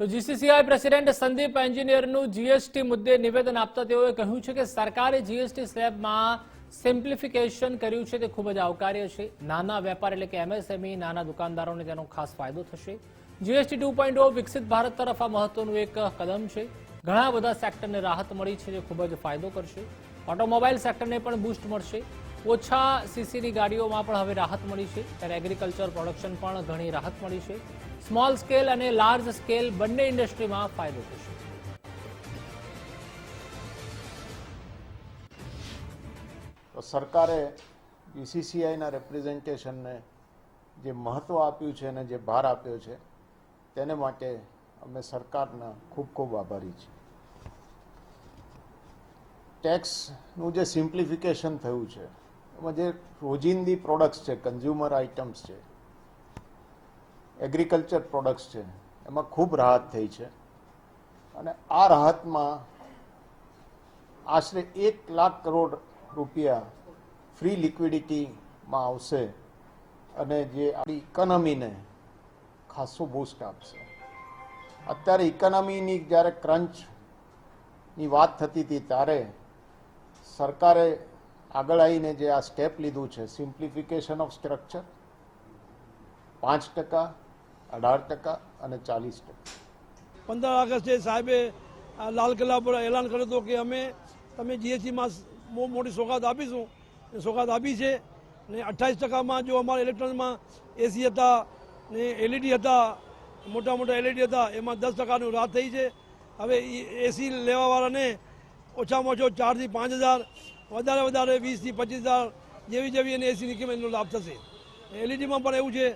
તો GCCI president Sandeep એન્જિનિયરનું GST મુદ્દે નિવેદન આપતા તેઓએ કહ્યું છે કે સરકારે જીએસટી સ્લેબમાં સિમ્પ્લિફિકેશન કર્યું છે. તે ખૂબ જ આવકાર્ય છે. નાના વેપાર એટલે કે એમએસએમઈ નાના દુકાનદારોને તેનો ખાસ ફાયદો થશે. જીએસટી ટુ પોઈન્ટ વિકસિત ભારત તરફ આ મહત્વનું એક કદમ છે. ઘણા બધા સેક્ટરને રાહત મળી છે, જે ખૂબ જ ફાયદો કરશે. ઓટોમોબાઈલ સેક્ટરને પણ બૂસ્ટ મળશે. ઓછા સીસીની ગાડીઓમાં પણ હવે રાહત મળી છે. ત્યારે એગ્રીકલ્ચર પ્રોડક્શન પણ ઘણી રાહત મળી છે. સ્મોલ સ્કેલ અને લાર્જ સ્કેલ બંને ઇન્ડસ્ટ્રીમાં ફાયદો થશે. તો સરકારે બીસીસીઆઈના રેપ્રેઝન્ટેશનને જે મહત્ત્વ આપ્યું છે અને જે ભાર આપ્યો છે, તેને માટે અમે સરકારના ખૂબ ખૂબ આભારી છીએ. ટેક્સનું જે સિમ્પ્લિફિકેશન થયું છે, એમાં જે રોજિંદી પ્રોડક્ટ્સ છે કન્ઝ્યુમર આઇટમ્સ છે એગ્રીકલ્ચર પ્રોડક્ટ્સ છે. એમાં ખૂબ રાહત થઈ છે. અને આ રાહતમાં આશરે એક લાખ કરોડ રૂપિયા ફ્રી લિક્વિડિટીમાં આવશે અને જે આપણી ઇકોનોમીને ખાસો બૂસ્ટ આપશે. અત્યારે ઇકોનોમીની જ્યારે ક્રંચની વાત થતી હતી ત્યારે સરકારે આગળ આવીને જે આ સ્ટેપ લીધું છે સિમ્પ્લિફિકેશન ઓફ સ્ટ્રક્ચર પાંચ ટકા અઢાર ટકા અને ચાલીસ ટકા. પંદર ઓગસ્ટે સાહેબે લાલ કિલ્લા પર એલાન કર્યું હતું કે અમે, તમે જીએસટીમાં બહુ મોટી સોગાત આપીશું. એ સોગાત આપી છે ને અઠ્ઠાવીસ ટકામાં જો અમારા ઇલેક્ટ્રોનિકમાં એસી હતા ને એલઈડી હતા, મોટા મોટા એલઈડી હતા, એમાં દસ ટકાનું રાહત થઈ છે. હવે એસી લેવાવાળાને ઓછામાં ઓછો ચારથી પાંચ હજાર, વધારે વધારે વીસથી પચીસ હજાર જેવી જેવી એને એસીની કિંમતનો લાભ થશે. એલઈડીમાં પણ એવું છે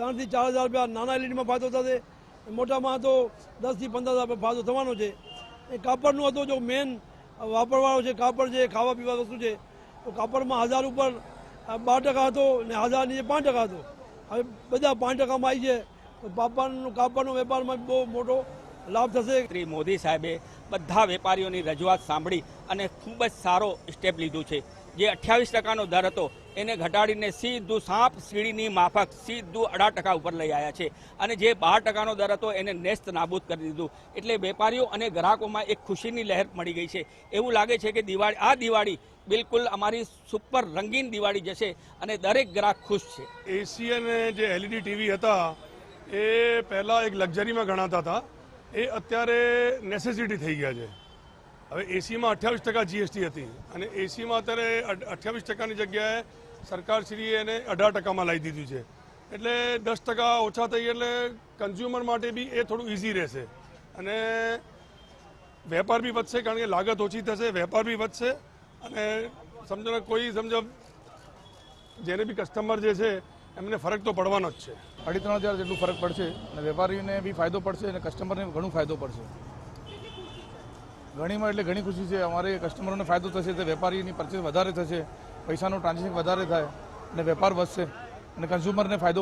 ત્રણથી ચાર હજાર રૂપિયા નાના એલઈડીમાં ફાયદો થશે. મોટામાં તો દસથી પંદર હજાર ફાયદો થવાનો છે. એ કાપડનું હતો જો મેન વાપરવાળો છે, કાપડ છે, ખાવા પીવા વસ્તુ છે. તો કાપડમાં હજાર ઉપર બાર ટકા હતો ને હજાર નીચે પાંચ ટકા હતો. હવે બધા પાંચ ટકામાં આવી છે. તો પાપડનું કાપડનો વેપારમાં બહુ મોટો લાભ થશે. શ્રી મોદી સાહેબે બધા વેપારીઓની રજૂઆત સાંભળી અને ખૂબ જ સારો સ્ટેપ લીધું છે. જે અઠ્યાવીસ ટકાનો દર હતો એને ઘટાડીને સીધું સાપ સીડીની માફક સીધું અઢાર ટકા ઉપર લઈ આવ્યા છે. અને જે બાર ટકાનો દર હતો એને નેસ્ત નાબૂદ કરી દીધું. એટલે વેપારીઓ અને ગ્રાહકોમાં એક ખુશીની લહેર મળી ગઈ છે. એવું લાગે છે કે દિવાળી, આ દિવાળી બિલકુલ અમારી સુપર રંગીન દિવાળી જશે અને દરેક ગ્રાહક ખુશ છે. એસી અને જે એલઈડી ટીવી હતા, એ પહેલાં એક લક્ઝરીમાં ગણાતા હતા. એ અત્યારે નેસેસિટી થઈ ગયા છે. હવે એસીમાં અઠ્યાવીસ ટકા જીએસટી હતી અને એસીમાં અત્યારે અઠ્યાવીસ ટકાની જગ્યાએ સરકારશ્રીએ એને અઢાર ટકામાં લાવી દીધું છે. એટલે દસ ટકા ઓછા થઈ એટલે કન્ઝ્યુમર માટે બી એ થોડું ઇઝી રહેશે. અને વેપાર બી વધશે કારણ કે લાગત ઓછી થશે, વેપાર બી વધશે અને સમજો કોઈ સમજો જેને બી કસ્ટમર જે છે એમને ફરક તો પડવાનો જ છે. અઢી ત્રણ હજાર જેટલું ફરક પડશે અને વેપારીને બી ફાયદો પડશે અને કસ્ટમરને ઘણું ફાયદો પડશે. ઘણીમાં એટલે ઘણી ખુશી છે. અમારે કસ્ટમરોને ફાયદો થશે, તે વેપારીની પરચેસ વધારે થશે, પૈસાનું ટ્રાન્ઝેક્શન વધારે થાય, અને વેપાર વધશે, અને કન્ઝ્યુમરને ફાયદો